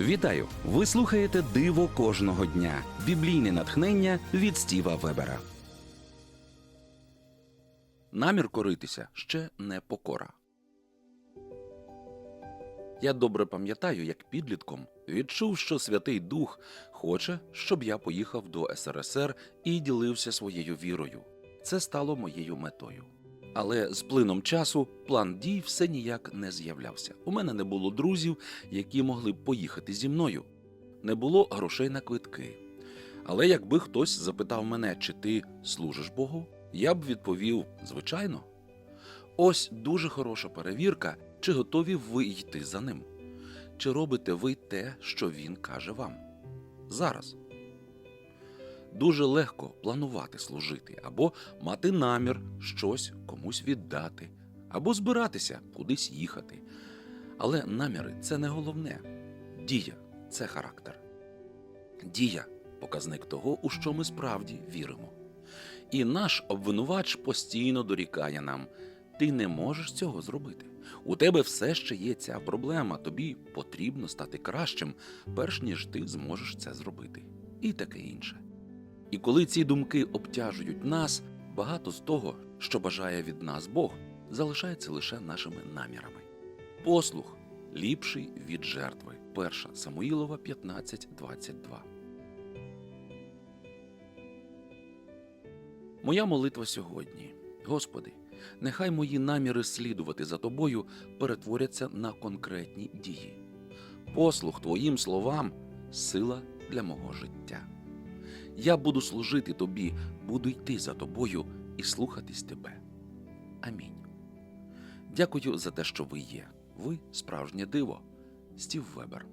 Вітаю! Ви слухаєте Диво кожного дня. Біблійне натхнення від Стіва Вебера. Намір коритися ще не покора. Я добре пам'ятаю, як підлітком відчув, що Святий Дух хоче, щоб я поїхав до СРСР і ділився своєю вірою. Це стало моєю метою. Але з плином часу план дій все ніяк не з'являвся. У мене не було друзів, які могли б поїхати зі мною. Не було грошей на квитки. Але якби хтось запитав мене, чи ти служиш Богу, я б відповів звичайно. Ось дуже хороша перевірка, чи готові ви йти за ним, чи робите ви те, що він каже вам зараз. Дуже легко планувати служити, або мати намір щось комусь віддати, або збиратися кудись їхати. Але наміри це не головне. Дія це характер. Дія показник того, у що ми справді віримо. І наш обвинувач постійно дорікає нам: ти не можеш цього зробити. У тебе все ще є ця проблема, тобі потрібно стати кращим, перш ніж ти зможеш це зробити. І таке інше. І коли ці думки обтяжують нас, багато з того, що бажає від нас Бог, залишається лише нашими намірами. Послух ліпший від жертви. 1 Самуїлова 15.22. Моя молитва сьогодні. Господи, нехай мої наміри слідувати за тобою перетворяться на конкретні дії. Послух Твоїм словам сила для мого життя. Я буду служити тобі, буду йти за тобою і слухатись тебе. Амінь. Дякую за те, що ви є. Ви справжнє диво. Стів Вебер.